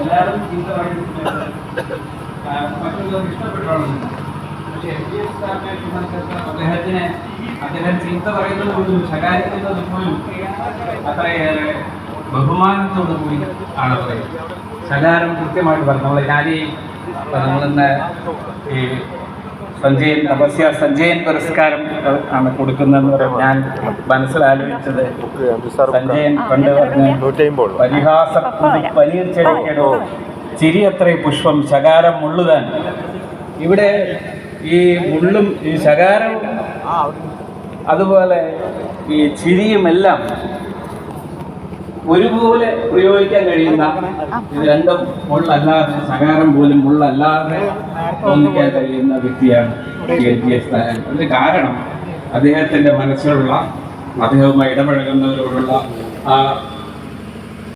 എല്ലാവരും അദ്ദേഹത്തിന് അദ്ദേഹം ചീത്ത പറയുന്നത് പോലും ശകാരിക്കുന്നത് പോലും അത്രയേറെ ബഹുമാനത്തോടു കൂടി ആണ് പറയുന്നത് ശകാരം കൃത്യമായിട്ട് പറഞ്ഞു നമ്മൾ ഞാൻ നമ്മളിന്ന് ഈ സഞ്ജയൻ തപസ്യ സഞ്ജയൻ പുരസ്കാരം ആണ് കൊടുക്കുന്നതെന്ന് പറയുമ്പോൾ ഞാൻ മനസ്സിലാലോചിച്ചത് സഞ്ജയൻ പണ്ട് പറഞ്ഞ പരിഹാസ പനീർ ചെടിക്കടോ ചിരി അത്രേ പുഷ്പം ശകാരം മുള്ളുതാൻ. ഇവിടെ ഈ മുള്ളും ഈ ശകാരവും അതുപോലെ ഈ ചിരിയും എല്ലാം ഒരുപോലെ പ്രയോഗിക്കാൻ കഴിയുന്ന ഇത് രണ്ടും മുള്ളല്ലാതെ സഹകാരം പോലും മുള്ളല്ലാതെ തോന്നിക്കാൻ കഴിയുന്ന വ്യക്തിയാണ് എൽ ജി എസ് നാരായണൻ. അതിന് കാരണം അദ്ദേഹത്തിന്റെ മനസ്സിലുള്ള അദ്ദേഹവുമായി ഇടപഴകുന്നവരോടുള്ള ആ